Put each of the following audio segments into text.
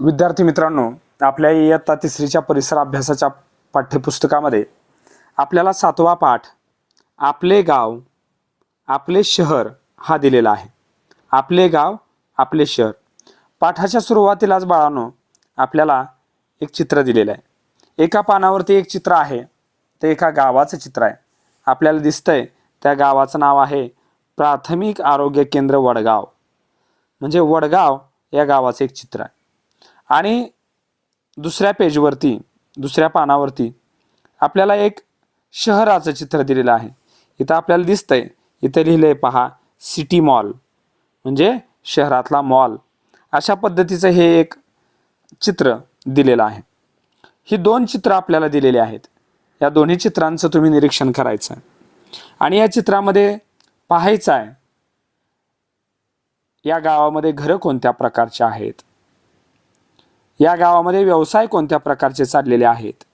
विद्यार्थी मित्रांनो आपल्या इयत्ता तिसरीच्या परिसर अभ्यासाच्या पाठ्यपुस्तकामध्ये आपल्याला सातवा पाठ आपले गाव आपले शहर हा दिलेला आहे. आपले गाव आपले शहर. पाठाच्या सुरुवातीलाच बाळांनो आपल्याला एक चित्र दिलेलं आहे. एका पानावरती एक चित्र आहे ते एका गावाचं चित्र आहे. आपल्याला दिसतंय त्या गावाचं नाव आहे प्राथमिक आरोग्य केंद्र वडगाव. म्हणजे वडगाव या गावाचं एक चित्र आहे. आणि दुसऱ्या पेजवरती दुसऱ्या पानावरती आपल्याला एक शहराचं चित्र दिलेलं आहे. इथं आपल्याला दिसतंय इथं लिहिलं आहे पहा सिटी मॉल म्हणजे शहरातला मॉल. अशा पद्धतीचं हे एक चित्र दिलेलं आहे. ही दोन चित्र आपल्याला दिलेली आहेत. या दोन्ही चित्रांचं तुम्ही निरीक्षण करायचं आहे आणि या चित्रामध्ये पाहायचं आहे या गावामध्ये घरं कोणत्या प्रकारची आहेत? या गावामध्ये व्यवसाय कोणत्या प्रकारचे चाललेले आहेत?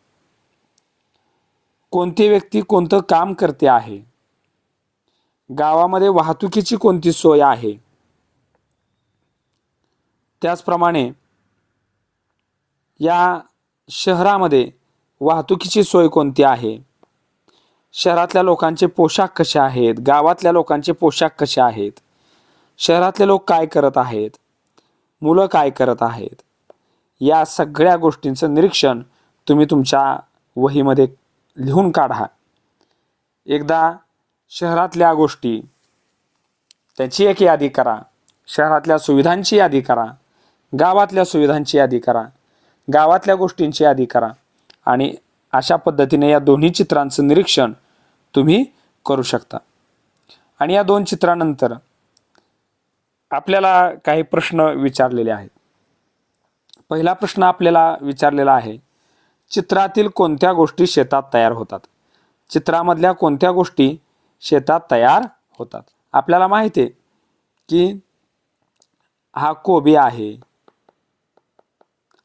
कोणती व्यक्ती कोणतं काम करते आहे? गावामध्ये वाहतुकीची कोणती सोय आहे? त्याचप्रमाणे या शहरामध्ये वाहतुकीची सोय कोणती आहे? शहरातल्या लोकांचे पोशाख कसे आहेत? गावातल्या लोकांचे पोशाख कसे आहेत? शहरातले लोक काय करत आहेत? मुलं काय करत आहेत? या सगळ्या गोष्टींचं निरीक्षण तुम्ही तुमच्या वहीमध्ये लिहून काढा. एकदा शहरातल्या गोष्टी त्याची एक यादी करा. शहरातल्या सुविधांची यादी करा. गावातल्या सुविधांची यादी करा. गावातल्या गोष्टींची यादी करा. आणि अशा पद्धतीने या दोन्ही चित्रांचं निरीक्षण तुम्ही करू शकता. आणि या दोन चित्रानंतर आपल्याला काही प्रश्न विचारलेले आहेत. पहिला प्रश्न आपल्याला विचारलेला आहे चित्रातील कोणत्या गोष्टी शेतात तयार होतात? चित्रामधल्या कोणत्या गोष्टी शेतात तयार होतात? आपल्याला माहिती आहे की हा कोबी आहे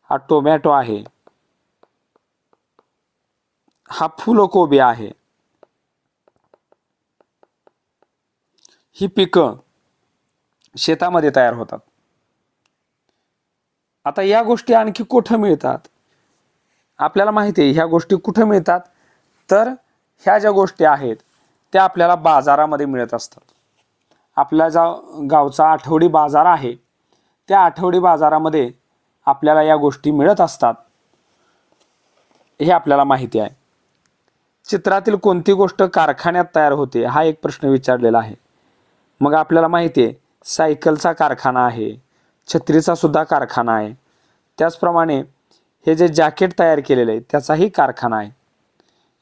हा टोमॅटो आहे हा फुलकोबी आहे ही पिकं शेतामध्ये तयार होतात. आता या गोष्टी आणखी कुठं मिळतात? आपल्याला माहिती आहे ह्या गोष्टी कुठं मिळतात? तर ह्या ज्या गोष्टी आहेत त्या आपल्याला बाजारामध्ये मिळत असतात. आपल्या जा गावचा आठवडी बाजार आहे त्या आठवडी बाजारामध्ये आपल्याला या गोष्टी मिळत असतात. हे आपल्याला माहिती आहे. चित्रातील कोणती गोष्ट कारखान्यात तयार होते हा एक प्रश्न विचारलेला आहे. मग आपल्याला माहिती आहे सायकलचा कारखाना आहे. छत्रीचा सुद्धा कारखाना आहे. त्याचप्रमाणे हे जे जॅकेट तयार केलेलं आहे त्याचाही कारखाना आहे.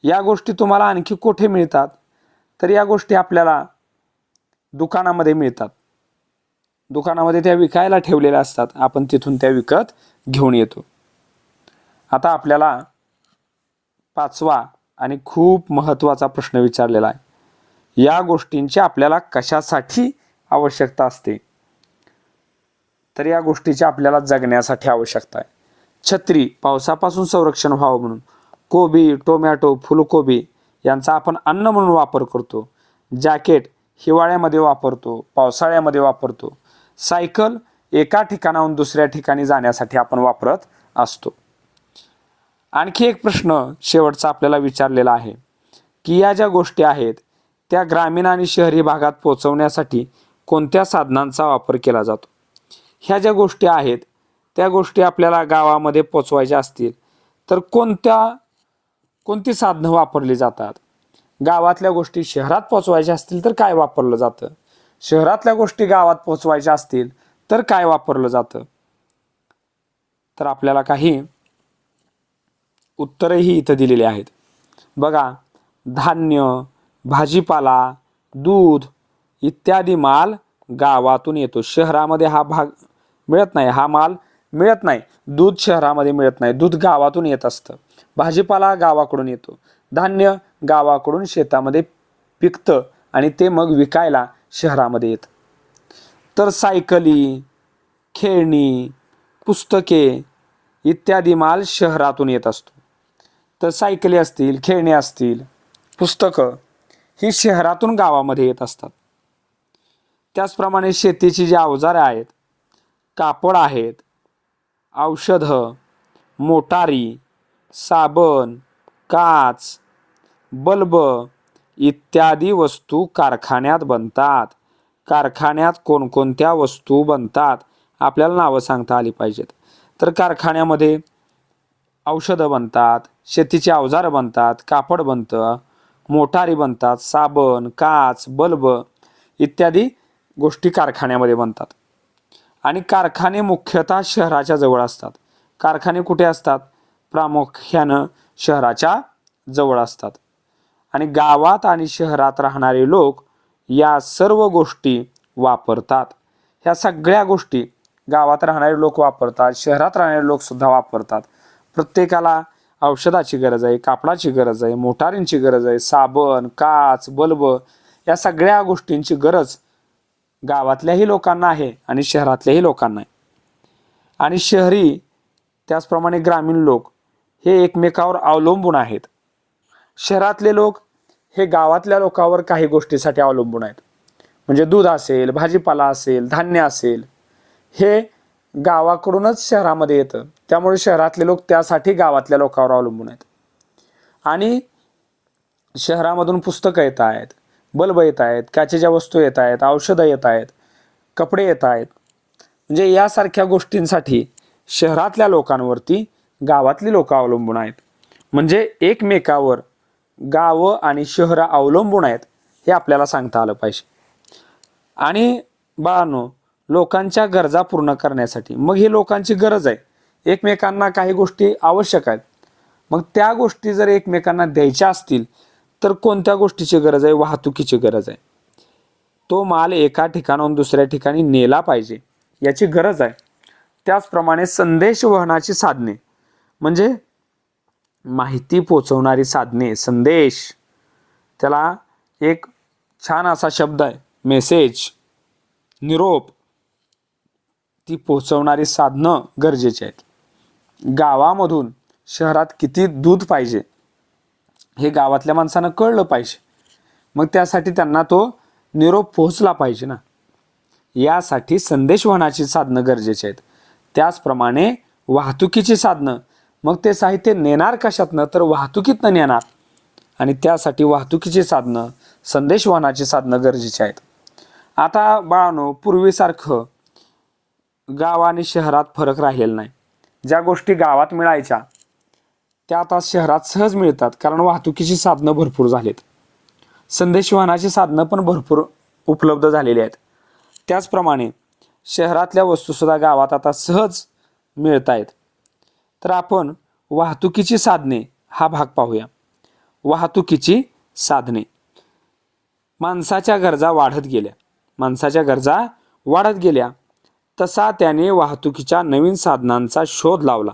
या गोष्टी तुम्हाला आणखी कुठे मिळतात? तर या गोष्टी आपल्याला दुकानामध्ये मिळतात. दुकानामध्ये त्या विकायला ठेवलेल्या असतात. आपण तिथून त्या विकत घेऊन येतो. आता आपल्याला पाचवा आणि खूप महत्त्वाचा प्रश्न विचारलेला आहे. या गोष्टींची आपल्याला कशासाठी आवश्यकता असते? तर या गोष्टीची आपल्याला जगण्यासाठी आवश्यकता आहे. छत्री पावसापासून संरक्षण व्हावं म्हणून. कोबी टोमॅटो फुलकोबी यांचा आपण अन्न म्हणून वापर करतो. जॅकेट हिवाळ्यामध्ये वापरतो पावसाळ्यामध्ये वापरतो. सायकल एका ठिकाणाहून दुसऱ्या ठिकाणी जाण्यासाठी आपण वापरत असतो. आणखी एक प्रश्न शेवटचा आपल्याला विचारलेला आहे की या ज्या गोष्टी आहेत त्या ग्रामीण आणि शहरी भागात पोहोचवण्यासाठी कोणत्या साधनांचा वापर केला जातो? ह्या ज्या गोष्टी आहेत त्या गोष्टी आपल्याला गावामध्ये पोचवायच्या असतील तर कोणत्या कोणती साधनं वापरली जातात? गावातल्या गोष्टी शहरात पोचवायच्या असतील तर काय वापरलं जातं? शहरातल्या गोष्टी गावात पोचवायच्या असतील तर काय वापरलं जातं? तर आपल्याला काही उत्तरही इथं दिलेली आहेत. बघा धान्य भाजीपाला दूध इत्यादी माल गावातून येतो. शहरामध्ये हा भाग मिळत नाही. हा माल मिळत नाही. दूध शहरामध्ये मिळत नाही. दूध गावातून येत असतं. भाजीपाला गावाकडून येतो. धान्य गावाकडून शेतामध्ये पिकतं आणि ते मग विकायला शहरामध्ये येतं. तर सायकली खेळणी पुस्तके इत्यादी माल शहरातून येत असतो. तर सायकली असतील खेळणी असतील पुस्तकं ही शहरातून गावामध्ये येत असतात. त्याचप्रमाणे शेतीची जी अवजारे आहेत कापड आहेत औषधं मोटारी साबण काच बल्ब इत्यादी वस्तू कारखान्यात बनतात. कारखान्यात कोणकोणत्या वस्तू बनतात आपल्याला नावं सांगता आली पाहिजेत. तर कारखान्यामध्ये औषधं बनतात शेतीचे अवजारं बनतात कापड बनतं मोटारी बनतात साबण काच बल्ब इत्यादी गोष्टी कारखान्यामध्ये बनतात. आणि कारखाने मुख्यतः शहराच्या जवळ असतात. कारखाने कुठे असतात? प्रामुख्यानं शहराच्या जवळ असतात. आणि गावात आणि शहरात राहणारे लोक या सर्व गोष्टी वापरतात. ह्या सगळ्या गोष्टी गावात राहणारे लोक वापरतात शहरात राहणारे लोकसुद्धा वापरतात. प्रत्येकाला औषधाची गरज आहे कापडाची गरज आहे मोटारींची गरज आहे साबण काच बल्ब या सगळ्या गोष्टींची गरज गावातल्याही लोकांना आहे आणि शहरातल्याही लोकांना आहे. आणि शहरी त्याचप्रमाणे ग्रामीण लोक हे एकमेकावर अवलंबून आहेत. शहरातले लोक हे गावातल्या लोकांवर काही गोष्टीसाठी अवलंबून आहेत. म्हणजे दूध असेल भाजीपाला असेल धान्य असेल हे गावाकडूनच शहरामध्ये येतं. त्यामुळे शहरातले लोक त्यासाठी गावातल्या लोकांवर अवलंबून आहेत. आणि शहरामधून पुस्तकं येत आहेत. बल्ब येत आहेत काचेच्या वस्तू येत आहेत औषधं येत आहेत कपडे येत आहेत. म्हणजे यासारख्या गोष्टींसाठी शहरातल्या लोकांवरती गावातली लोक अवलंबून आहेत. म्हणजे एकमेकावर गावं आणि शहरं अवलंबून आहेत हे आपल्याला सांगता आलं पाहिजे. आणि बाळांनो लोकांच्या गरजा पूर्ण करण्यासाठी मग ही लोकांची गरज आहे. एकमेकांना काही गोष्टी आवश्यक आहेत. मग त्या गोष्टी जर एकमेकांना द्यायच्या असतील तर कोणत्या गोष्टीची गरज आहे? वाहतुकीची गरज आहे. तो माल एका ठिकाणाहून दुसऱ्या ठिकाणी नेला पाहिजे याची गरज आहे. त्याचप्रमाणे संदेश वहनाची साधने म्हणजे माहिती पोचवणारी साधने संदेश त्याला एक छान असा शब्द आहे मेसेज निरोप ती पोचवणारी साधनं गरजेची आहेत. गावामधून शहरात किती दूध पाहिजे? हे गावातल्या माणसानं कळलं पाहिजे. मग त्यासाठी त्यांना तो निरोप पोहोचला पाहिजे ना. यासाठी संदेशवहनाची साधनं गरजेची आहेत. त्याचप्रमाणे वाहतुकीची साधनं. मग ते साहित्य नेणार कशातनं? तर वाहतुकीतनं नेणार. आणि त्यासाठी वाहतुकीची साधनं संदेशवहनाची साधनं गरजेची आहेत. आता बाळानो पूर्वीसारखं गाव आणि शहरात फरक राहिलेला नाही. ज्या गोष्टी गावात मिळायच्या त्या आता शहरात सहज मिळतात कारण वाहतुकीची साधनं भरपूर झालीत. संदेशवहनाची साधनं पण भरपूर उपलब्ध झालेली आहेत. त्याचप्रमाणे शहरातल्या वस्तूसुद्धा गावात आता सहज मिळत आहेत तर आपण वाहतुकीची साधने हा भाग पाहूया. वाहतुकीची साधने. माणसाच्या गरजा वाढत गेल्या. माणसाच्या गरजा वाढत गेल्या. तसा त्याने वाहतुकीच्या नवीन साधनांचा शोध लावला.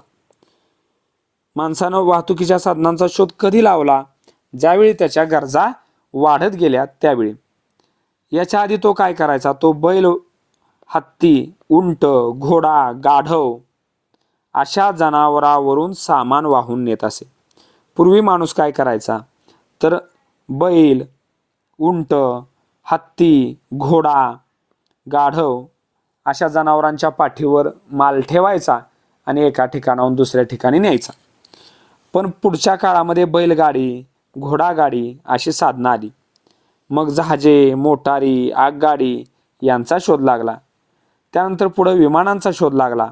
माणसानं वाहतुकीच्या साधनांचा शोध कधी लावला? ज्यावेळी त्याच्या गरजा वाढत गेल्या त्यावेळी. याच्या आधी तो काय करायचा? तो बैल हत्ती उंट घोडा गाढव अशा जनावरावरून सामान वाहून नेत असे. पूर्वी माणूस काय करायचा? तर बैल उंट हत्ती घोडा गाढव अशा जनावरांच्या पाठीवर माल ठेवायचा आणि एका ठिकाणाहून दुसऱ्या ठिकाणी न्यायचा. पण पुढच्या काळामध्ये बैलगाडी घोडागाडी अशी साधनं आली. मग जहाजे मोटारी आगगाडी यांचा शोध लागला. त्यानंतर पुढं विमानांचा शोध लागला.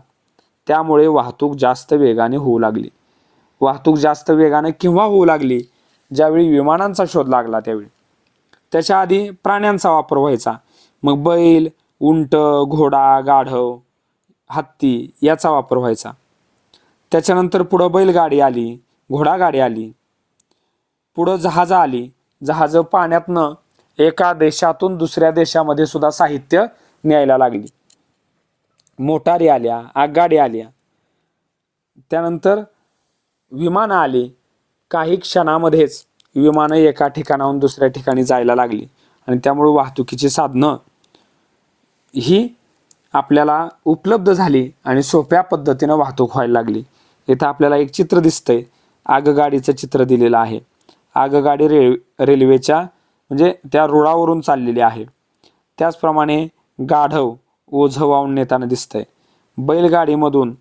त्यामुळे वाहतूक जास्त वेगाने होऊ लागली. वाहतूक जास्त वेगाने केव्हा होऊ लागली ज्यावेळी विमानांचा शोध लागला त्यावेळी. त्याच्या आधी प्राण्यांचा वापर व्हायचा. मग बैल उंट घोडा गाढव हत्ती याचा वापर व्हायचा. त्याच्यानंतर पुढं बैलगाडी आली. घोडागाडी आली. पुढं जहाजं आली. जहाजं पाण्यातनं एका देशातून दुसऱ्या देशामध्ये सुद्धा साहित्य न्यायला लागली. मोटारी आल्या आगगाडी आल्या. त्यानंतर विमानं आली. काही क्षणामध्येच विमानं एका ठिकाणाहून दुसऱ्या ठिकाणी जायला लागली आणि त्यामुळे वाहतुकीची साधनं ही आपल्याला उपलब्ध झाली आणि सोप्या पद्धतीनं वाहतूक व्हायला लागली. इथं आपल्याला एक चित्र दिसतंय. आगगाडीचं चित्र दिलेलं आहे. आगगाडी रे रेल्वेच्या म्हणजे त्या रुळावरून चाललेली आहे. त्याचप्रमाणे गाढव ओझं वाहून नेताना दिसतंय. बैलगाडीमधून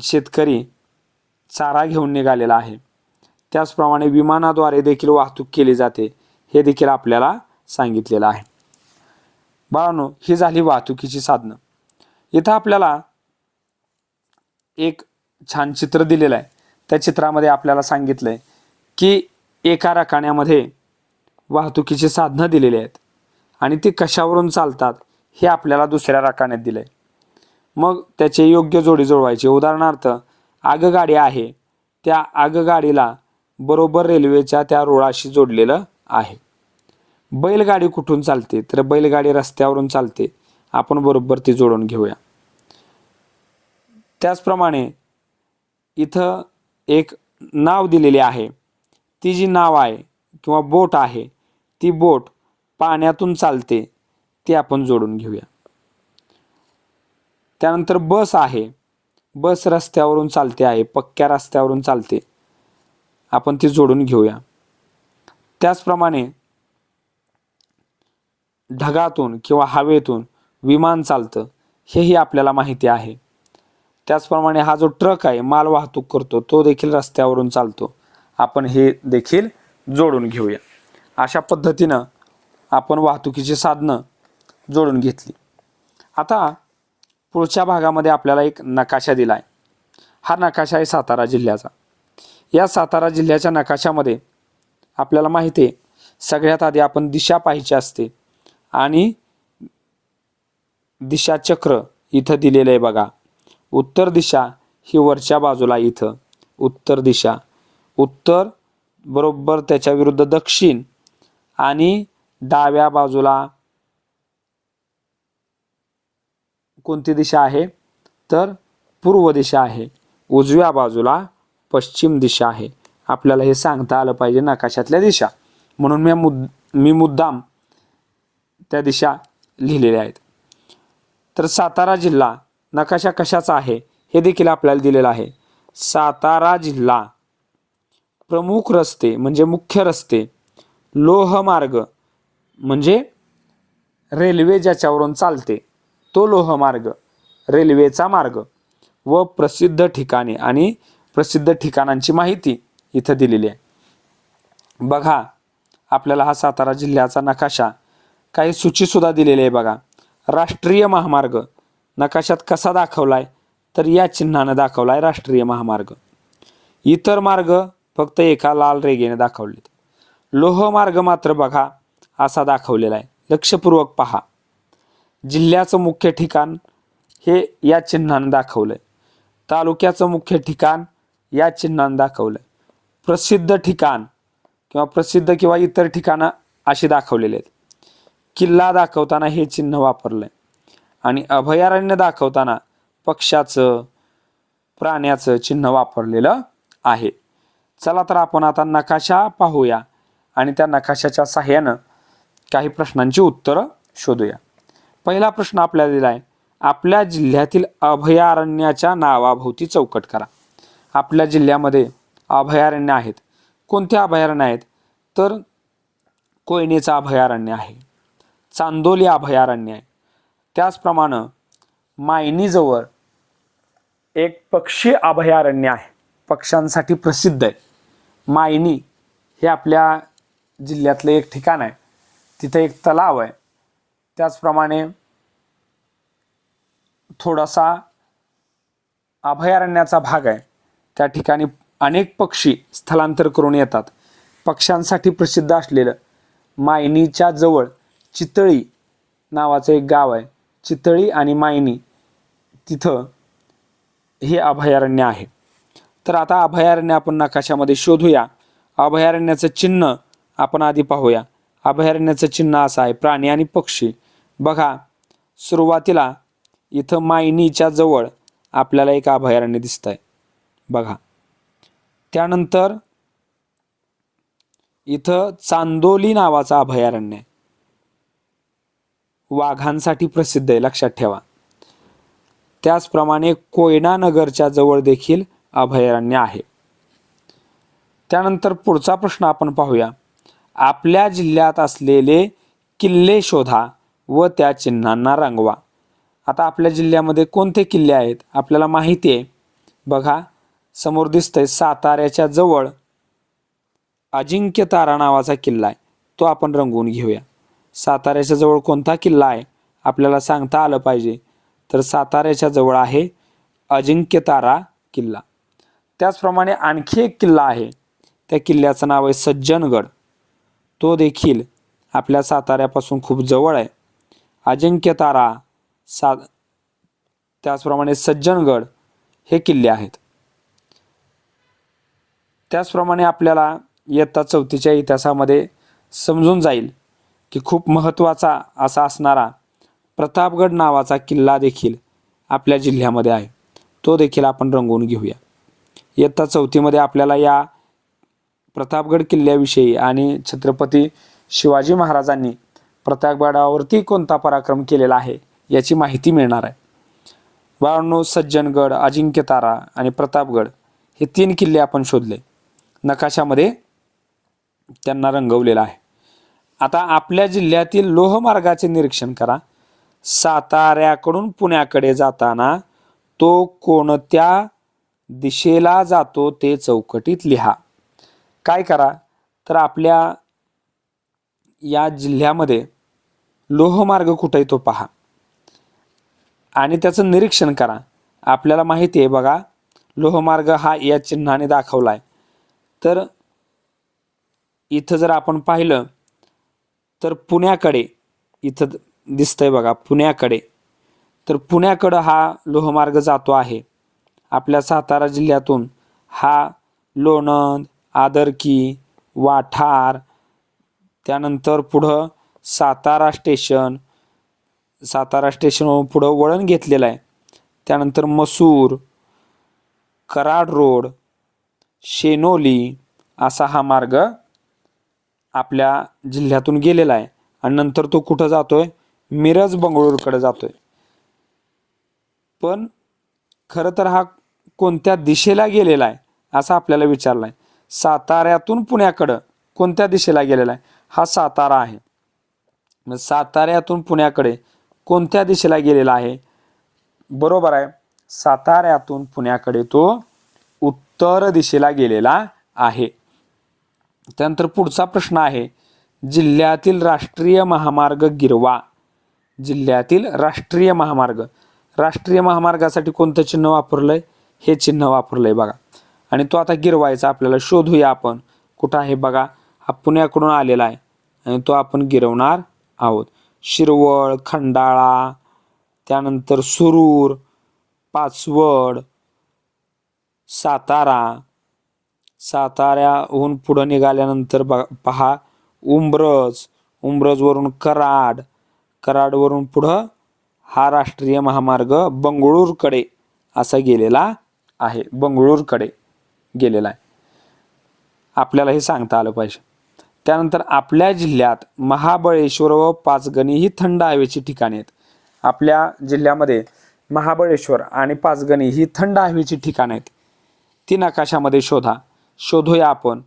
शेतकरी चारा घेऊन निघालेला आहे. त्याचप्रमाणे विमानाद्वारे देखील वाहतूक केली जाते हे देखील आपल्याला सांगितलेलं आहे. बाळांनो ही झाली वाहतुकीची साधनं. इथं आपल्याला एक छान चित्र दिलेलं आहे. त्या चित्रामध्ये आपल्याला सांगितलं आहे की एका रकान्यामध्ये वाहतुकीची साधनं दिलेली आहेत आणि ती कशावरून चालतात हे आपल्याला दुसऱ्या राखाण्यात दिलं आहे मग त्याचे योग्य जोडी जुळवायची. उदाहरणार्थ आगगाडी आहे. त्या आगगाडीला बरोबर रेल्वेच्या त्या रुळाशी जोडलेलं आहे. बैलगाडी कुठून चालते? तर बैलगाडी रस्त्यावरून चालते. आपण बरोबर ती जोडून घेऊया. त्याचप्रमाणे इथं एक नाव दिलेली आहे. ती जी नाव आहे किंवा बोट आहे ती बोट पाण्यातून चालते ती आपण जोडून घेऊया. त्यानंतर बस आहे. बस रस्त्यावरून चालते आहे पक्क्या रस्त्यावरून चालते. आपण ती जोडून घेऊया. त्याचप्रमाणे ढगातून किंवा हवेतून विमान चालतं हेही आपल्याला माहिती आहे. त्याचप्रमाणे हा जो ट्रक आहे माल वाहतूक करतो तो देखील रस्त्यावरून चालतो. आपण हे देखील जोडून घेऊया. अशा पद्धतीनं आपण वाहतुकीची साधनं जोडून घेतली. आता पुढच्या भागामध्ये आपल्याला एक नकाशा दिला आहे हा नकाशा आहे सातारा जिल्ह्याचा. या सातारा जिल्ह्याच्या नकाशामध्ये आपल्याला माहिती आहे सगळ्यात आधी आपण दिशा पाहिजे असते आणि दिशाचक्र इथं दिलेलं आहे बघा. उत्तर दिशा ही वरच्या बाजूला इथं. उत्तर दिशा. उत्तर बरोबर त्याच्या विरुद्ध दक्षिण आणि डाव्या बाजूला कोणती दिशा आहे? तर पूर्व दिशा आहे. उजव्या बाजूला पश्चिम दिशा आहे. आपल्याला हे सांगता आलं पाहिजे नकाशातल्या दिशा. म्हणून मी मुद मी मुद्दाम त्या दिशा लिहिलेल्या आहेत. तर सातारा जिल्हा नकाशा कशाचा आहे? हे देखील आपल्याला दिलेलं आहे. सातारा जिल्हा. प्रमुख रस्ते म्हणजे मुख्य रस्ते. लोहमार्ग म्हणजे रेल्वे ज्याच्यावरून चालते तो लोहमार्ग. रेल्वेचा मार्ग व प्रसिद्ध ठिकाणे आणि प्रसिद्ध ठिकाणांची माहिती इथं दिलेली आहे. बघा आपल्याला हा सातारा जिल्ह्याचा नकाशा काही सूचीसुद्धा दिलेली आहे बघा. राष्ट्रीय महामार्ग. नकाशात कसा दाखवलाय तर या चिन्हानं दाखवला आहे राष्ट्रीय महामार्ग. इतर मार्ग फक्त एका लाल रेगेने दाखवलेत. लोहमार्ग मात्र बघा असा दाखवलेला आहे लक्षपूर्वक पहा. जिल्ह्याचं मुख्य ठिकाण हे या चिन्हानं दाखवलंय. तालुक्याचं मुख्य ठिकाण या चिन्हानं दाखवलंय. प्रसिद्ध ठिकाण किंवा प्रसिद्ध किंवा इतर ठिकाणं अशी दाखवलेली आहेत. किल्ला दाखवताना हे चिन्ह वापरलंय. आणि अभयारण्य दाखवताना पक्षाचं प्राण्याचं चिन्ह वापरलेलं आहे. चला तर आपण आता नकाशा पाहूया आणि त्या नकाशाच्या सहाय्यानं काही प्रश्नांची उत्तरं शोधूया. पहिला प्रश्न आपल्याला दिला आहे आपल्या जिल्ह्यातील अभयारण्याच्या नावाभोवती चौकट करा. आपल्या जिल्ह्यामध्ये अभयारण्य आहेत. कोणते अभयारण्य आहेत? तर कोयनेचं अभयारण्य आहे. चांदोली अभयारण्य आहे. त्याचप्रमाणे मायनीजवळ एक पक्षी अभयारण्य आहे. पक्ष्यांसाठी प्रसिद्ध आहे. मायनी हे आपल्या जिल्ह्यातलं एक ठिकाण आहे. तिथं एक तलाव आहे. त्याचप्रमाणे थोडासा अभयारण्याचा भाग आहे. त्या ठिकाणी अनेक पक्षी स्थलांतर करून येतात. पक्ष्यांसाठी प्रसिद्ध असलेलं मायनीच्या जवळ चितळी नावाचं एक गाव आहे. चितळी आणि मायनी तिथं हे अभयारण्य आहे. तर आता अभयारण्य आपण नकाशामध्ये शोधूया. अभयारण्याचं चिन्ह आपण आधी पाहूया. अभयारण्याचं चिन्ह असं आहे प्राणी आणि पक्षी. बघा सुरुवातीला इथं मायनीच्या जवळ आपल्याला एक अभयारण्य दिसत आहे बघा. त्यानंतर इथं चांदोली नावाचं अभयारण्य आहे. वाघांसाठी प्रसिद्ध आहे लक्षात ठेवा. त्याचप्रमाणे कोयना नगरच्या जवळ देखील अभयारण्य आहे. त्यानंतर पुढचा प्रश्न आपण पाहूया. आपल्या जिल्ह्यात असलेले किल्ले शोधा व त्या चिन्हांना रंगवा. आता आपल्या जिल्ह्यामध्ये कोणते किल्ले आहेत? आपल्याला माहिती आहे. बघा समोर दिसतंय साताऱ्याच्या जवळ अजिंक्य तारा नावाचा किल्ला आहे. तो आपण रंगवून घेऊया. साताऱ्याच्या जवळ कोणता किल्ला आहे आपल्याला सांगता आलं पाहिजे. तर साताऱ्याच्या जवळ आहे अजिंक्यतारा किल्ला. त्याचप्रमाणे आणखी एक किल्ला आहे. त्या किल्ल्याचं नाव आहे सज्जनगड. तो देखील आपल्या साताऱ्यापासून खूप जवळ आहे. अजिंक्यतारा सा त्याचप्रमाणे सज्जनगड हे किल्ले आहेत. त्याचप्रमाणे आपल्याला इयत्ता चौथीच्या इतिहासामध्ये समजून जाईल की खूप महत्त्वाचा असा असणारा प्रतापगड नावाचा किल्ला देखील आपल्या जिल्ह्यामध्ये आहे. तो देखील आपण रंगवून घेऊया. इयत्ता चौथीमध्ये आपल्याला या प्रतापगड किल्ल्याविषयी आणि छत्रपती शिवाजी महाराजांनी प्रतापगडावरती कोणता पराक्रम केलेला आहे याची माहिती मिळणार आहे. बाळांनो सज्जनगड अजिंक्यतारा आणि प्रतापगड हे तीन किल्ले आपण शोधले. नकाशामध्ये त्यांना रंगवलेलं आहे. आता आपल्या जिल्ह्यातील लोहमार्गाचे निरीक्षण करा. साताऱ्याकडून पुण्याकडे जाताना तो कोणत्या दिशेला जातो ते चौकटीत लिहा. काय करा? तर आपल्या या जिल्ह्यामध्ये लोहमार्ग कुठे तो पहा. आणि त्याचं निरीक्षण करा. आपल्याला माहिती आहे बघा लोहमार्ग हा या चिन्हाने दाखवला आहे तर इथं जर आपण पाहिलं तर पुण्याकडे इथं दिसतंय बघा पुण्याकडे. तर पुण्याकडं हा लोहमार्ग जातो आहे. आपल्या सातारा जिल्ह्यातून हा लोणंद आदरकी वाठार त्यानंतर पुढं सातारा स्टेशन सातारा स्टेशनवरून पुढं वळण घेतलेलं आहे. त्यानंतर मसूर कराड रोड शेनोली असा हा मार्ग आपल्या जिल्ह्यातून गेलेला आहे. आणि नंतर तो कुठं जातोय? मिरज बंगळूरकडे जातोय. पण खरं तर हा कोणत्या दिशेला गेलेला आहे असं आपल्याला विचारला आहे. साताऱ्यातून पुण्याकडं कोणत्या दिशेला गेलेला आहे? हा सातारा आहे. मग साताऱ्यातून पुण्याकडे कोणत्या दिशेला गेलेला आहे? बरोबर आहे. साताऱ्यातून पुण्याकडे तो उत्तर दिशेला गेलेला आहे. त्यानंतर पुढचा प्रश्न आहे जिल्ह्यातील राष्ट्रीय महामार्ग गिरवा. जिल्ह्यातील राष्ट्रीय महामार्ग. राष्ट्रीय महामार्गासाठी कोणतं चिन्ह वापरलं आहे हे चिन्ह वापरलं आहे बघा. आणि तो आता गिरवायचा आपल्याला शोधूया आपण. कुठं आहे बघा? हा पुण्याकडून आलेला आहे. आणि तो आपण गिरवणार आहोत. शिरवळ खंडाळा त्यानंतर सुरूर पाचवड सातारा साताऱ्याहून पुढं निघाल्यानंतर बघा पहा उंब्रज उंब्रजवरून कराड कराडवरून पुढं हा राष्ट्रीय महामार्ग बंगळूरकडे असा गेलेला आहे बंगळूरकडे गेलेला आहे. आपल्याला हे सांगता आलं पाहिजे. त्यानंतर आपल्या जिल्ह्यात महाबळेश्वर व पाचगणी ही थंड हवेची ठिकाणे आहेत. आपल्या जिल्ह्यामध्ये महाबळेश्वर आणि पाचगणी ही थंड हवेची ठिकाणं आहेत. ती नकाशामध्ये शोधा. शोधूया आपण.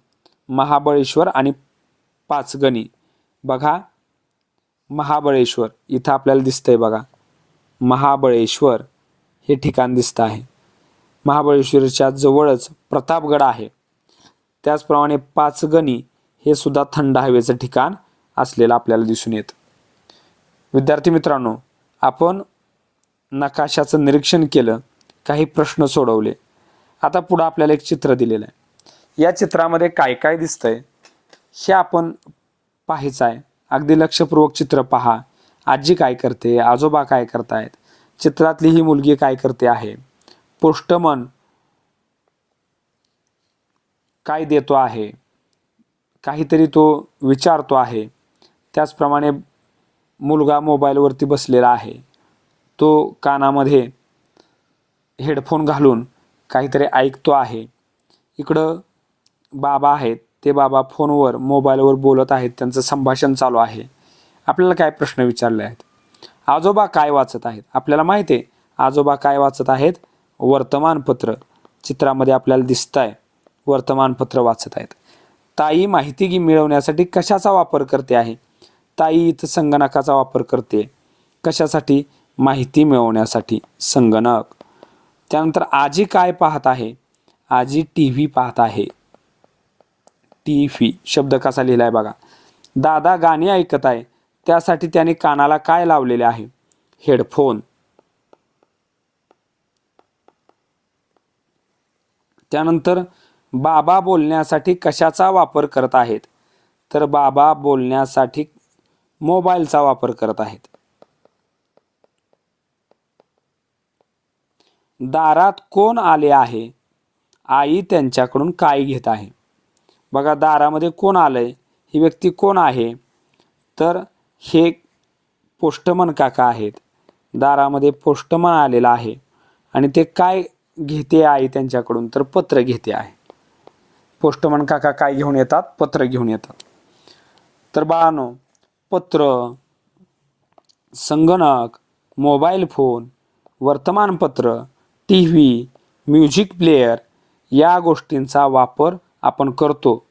महाबळेश्वर आणि पाचगणी. बघा महाबळेश्वर. इथं आपल्याला दिसतंय बघा. महाबळेश्वर हे ठिकाण दिसतं आहे. महाबळेश्वरच्या जवळच प्रतापगड आहे. त्याचप्रमाणे पाचगणी हे सुद्धा थंड हवेचं ठिकाण असलेलं आपल्याला दिसून येतं. विद्यार्थी मित्रांनो आपण नकाशाचं निरीक्षण केलं काही प्रश्न सोडवले. आता पुढं आपल्याला एक चित्र दिलेलं आहे. या चित्रामध्ये काय काय दिसतंय हे आपण पाहायचं आहे अगदी लक्षपूर्वक चित्र पहा. आजी काय करते? आजोबा काय करतायत? चित्रातली ही मुलगी काय करते आहे? पोस्टमन काय देतो आहे? काहीतरी तो विचारतो आहे. त्याचप्रमाणे मुलगा मोबाईलवरती बसलेला आहे. तो कानामध्ये हेडफोन घालून काहीतरी ऐकतो आहे. इकडं बाबा आहेत ते बाबा फोनवर मोबाईलवर बोलत आहेत त्यांचं संभाषण चालू आहे. आपल्याला काय प्रश्न विचारले आहेत? आजोबा काय वाचत आहेत? आपल्याला माहिती आहे आजोबा काय वाचत आहेत? वर्तमानपत्र. चित्रामध्ये आपल्याला दिसत आहे वर्तमानपत्र वाचत आहेत. ताई माहिती मिळवण्यासाठी कशाचा वापर करते आहे? ताई इथं संगणकाचा वापर करते. कशासाठी? माहिती मिळवण्यासाठी संगणक. त्यानंतर आजी काय पाहत आहे? आजी टी व्ही पाहत आहे. टी फी शब्द कसा लिहिलाय बघा. दादा गाणी ऐकत आहे त्यासाठी त्याने कानाला काय लावलेले आहे? हेडफोन. त्यानंतर बाबा बोलण्यासाठी कशाचा वापर करत आहेत? तर बाबा बोलण्यासाठी मोबाईलचा वापर करत आहेत. दारात कोण आले आहे? आई त्यांच्याकडून काय घेत आहे? बघा दारामध्ये कोण आलंय? ही व्यक्ती कोण आहे? तर हे पोस्टमन काका आहेत. दारामध्ये पोस्टमन आलेला आहे. आणि ते काय घेते आहे त्यांच्याकडून? तर पत्र घेते आहे. पोस्टमन काका काय घेऊन येतात? पत्र घेऊन येतात. तर बाळानो पत्र संगणक मोबाईल फोन वर्तमानपत्र टी व्ही म्युझिक प्लेयर या गोष्टींचा वापर आपण करतो.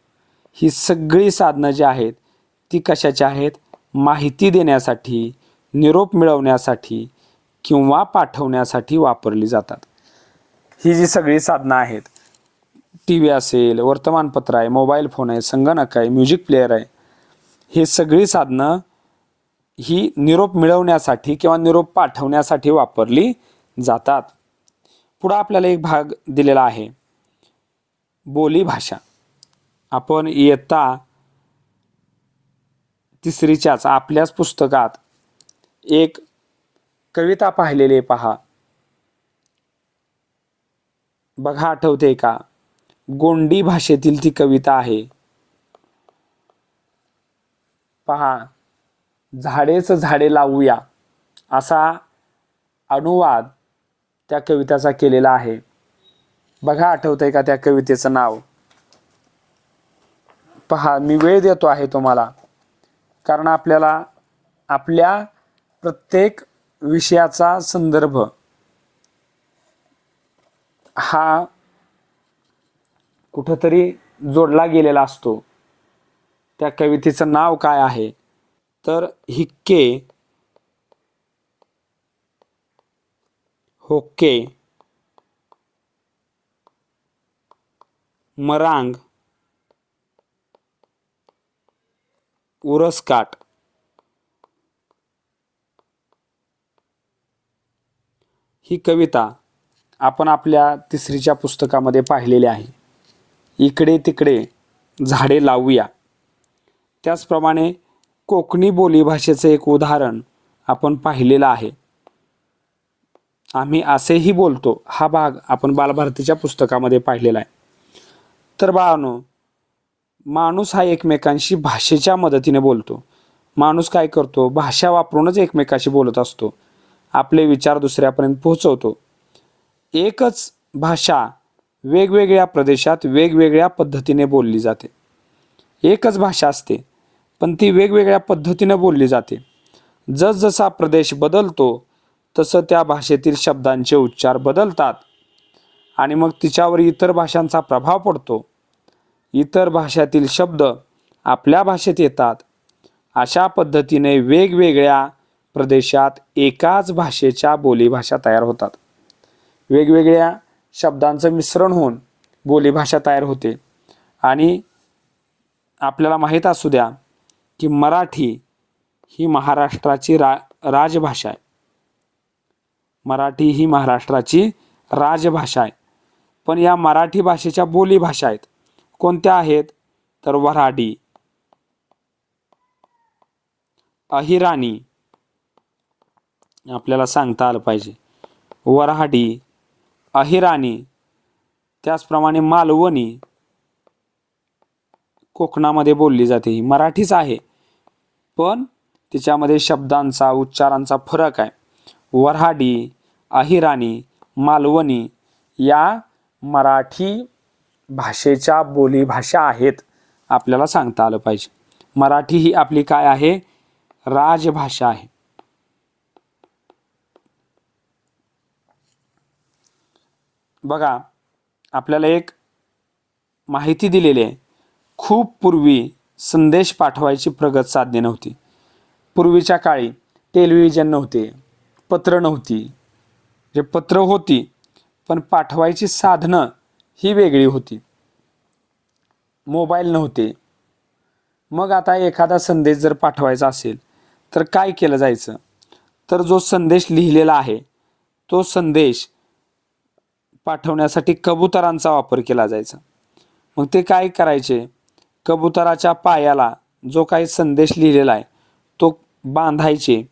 ही सगळी साधनं जी आहेत ती कशाची आहेत? माहिती देण्यासाठी निरोप मिळवण्यासाठी किंवा पाठवण्यासाठी वापरली जातात. ही जी सगळी साधनं आहेत टी व्ही असेल वर्तमानपत्र आहे मोबाईल फोन आहे संगणक आहे म्युझिक प्लेअर आहे हे सगळी साधनं ही निरोप मिळवण्यासाठी किंवा निरोप पाठवण्यासाठी वापरली जातात. पुढं आपल्याला एक भाग दिलेला आहे. बोलीभाषा आपण इयत्ता तिसरीच्याच आपल्याच पुस्तकात एक कविता पाहिलेली पहा. बघा आठवते का? गोंडी भाषेतील ती कविता आहे. पहा झाडेच झाडे लावूया असा अनुवाद त्या कवितेचा केलेला आहे. बघा आठवतंय का त्या कवितेचं नाव? पहा मी वेळ देतो आहे तुम्हाला. कारण आपल्याला आपल्या प्रत्येक विषयाचा संदर्भ हा कुठंतरी जोडला गेलेला असतो. त्या कवितेचं नाव काय आहे? तर हिक्के. होक्के. मरांग उरसकाट ही कविता आपण आपल्या तिसरीच्या पुस्तकामध्ये पाहिलेली आहे. इकडे तिकडे झाडे लावूया. त्याचप्रमाणे कोकणी बोलीभाषेचं एक उदाहरण आपण पाहिलेलं आहे. आम्ही असेही बोलतो हा भाग आपण बालभारतीच्या पुस्तकामध्ये पाहिलेला आहे. तर बाळानो माणूस हा एकमेकांशी भाषेच्या मदतीने बोलतो. माणूस काय करतो? भाषा वापरूनच एकमेकाशी बोलत असतो. आपले विचार दुसऱ्यापर्यंत पोहोचवतो. एकच भाषा वेगवेगळ्या प्रदेशात वेगवेगळ्या पद्धतीने बोलली जाते. एकच भाषा असते पण ती वेगवेगळ्या पद्धतीने बोलली जाते. जसजसा प्रदेश बदलतो तसं त्या भाषेतील शब्दांचे उच्चार बदलतात. आणि मग तिच्यावर इतर भाषांचा प्रभाव पडतो. इतर भाषातील शब्द आपल्या भाषेत येतात. अशा पद्धतीने वेगवेगळ्या प्रदेशात एकाच भाषेच्या बोलीभाषा तयार होतात. वेगवेगळ्या शब्दांचं मिश्रण होऊन बोलीभाषा तयार होते. आणि आपल्याला माहीत असू द्या की मराठी ही महाराष्ट्राची रा राजभाषा आहे. मराठी ही महाराष्ट्राची राजभाषा आहे. पण या मराठी भाषेच्या बोलीभाषा आहेत. कोणत्या आहेत? तर वऱ्हाडी. अहिराणी. आपल्याला सांगता आलं पाहिजे. वऱ्हाडी अहिराणी त्याचप्रमाणे मालवणी. कोकणामध्ये बोलली जाते. ही मराठीच आहे. पण तिच्यामध्ये शब्दांचा उच्चारांचा फरक आहे. वऱ्हाडी अहिराणी मालवणी या मराठी भाषेच्या बोलीभाषा आहेत आपल्याला सांगता आलं पाहिजे. मराठी ही आपली काय आहे? राजभाषा आहे. बघा आपल्याला एक माहिती दिलेली आहे. खूप पूर्वी संदेश पाठवायची प्रगत साधने नव्हती. पूर्वीच्या काळी टेलिव्हिजन नव्हते पत्र नव्हती. जे पत्र होती पण पाठवायची साधनं ही वेगळी होती. मोबाईल नव्हते. मग आता एखादा संदेश जर पाठवायचा असेल तर काय केलं जायचं? तर जो संदेश लिहिलेला आहे तो संदेश पाठवण्यासाठी कबुतरांचा वापर केला जायचा. मग ते काय करायचे? कबुतराच्या पायाला जो काही संदेश लिहिलेला आहे तो बांधायचे.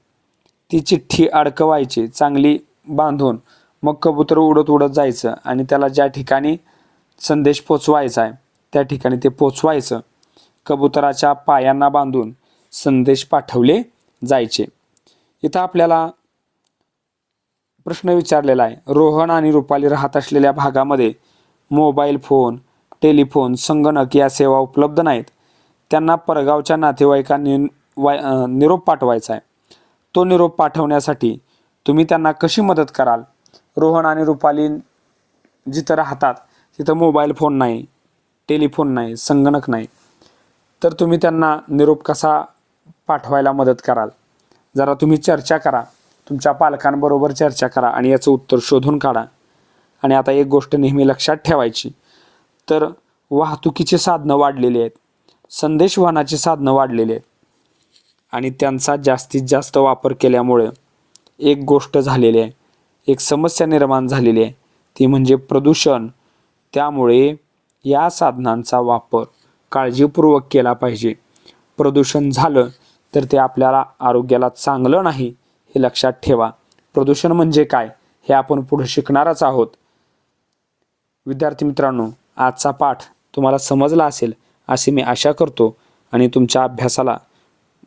ती चिठ्ठी अडकवायची चांगली बांधून मग कबूतर उडत उडत जायचं आणि त्याला ज्या ठिकाणी संदेश पोचवायचा आहे त्या ठिकाणी ते पोचवायचं. कबुतराच्या पायांना बांधून संदेश पाठवले जायचे. इथं आपल्याला प्रश्न विचारलेला आहे. रोहन आणि रुपाली राहत असलेल्या भागामध्ये मोबाईल फोन टेलिफोन संगणक या सेवा उपलब्ध नाहीत. त्यांना परगावच्या नातेवाईकांनी वाय निरोप पाठवायचा आहे. तो निरोप पाठवण्यासाठी तुम्ही त्यांना कशी मदत कराल? रोहन आणि रुपाली जिथं राहतात तिथं मोबाईल फोन नाही टेलिफोन नाही संगणक नाही. तर तुम्ही त्यांना निरोप कसा पाठवायला मदत कराल? जरा तुम्ही चर्चा करा. तुमच्या पालकांबरोबर चर्चा करा आणि याचं उत्तर शोधून काढा. आणि आता एक गोष्ट नेहमी लक्षात ठेवायची. तर वाहतुकीची साधनं वाढलेली आहेत. संदेशवहनाची साधनं वाढलेली आहेत. आणि त्यांचा जास्तीत जास्त वापर केल्यामुळे एक गोष्ट झालेली आहे. एक समस्या निर्माण झालेली आहे. ती म्हणजे प्रदूषण. त्यामुळे या साधनांचा वापर काळजीपूर्वक केला पाहिजे. प्रदूषण झालं तर ते आपल्याला आरोग्याला चांगलं नाही हे लक्षात ठेवा. प्रदूषण म्हणजे काय? हे आपण पुढे शिकणारच आहोत. विद्यार्थी मित्रांनो आजचा पाठ तुम्हाला समजला असेल अशी मी आशा करतो आणि तुमच्या अभ्यासाला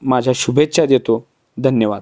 माझ्या शुभेच्छा देतो. धन्यवाद.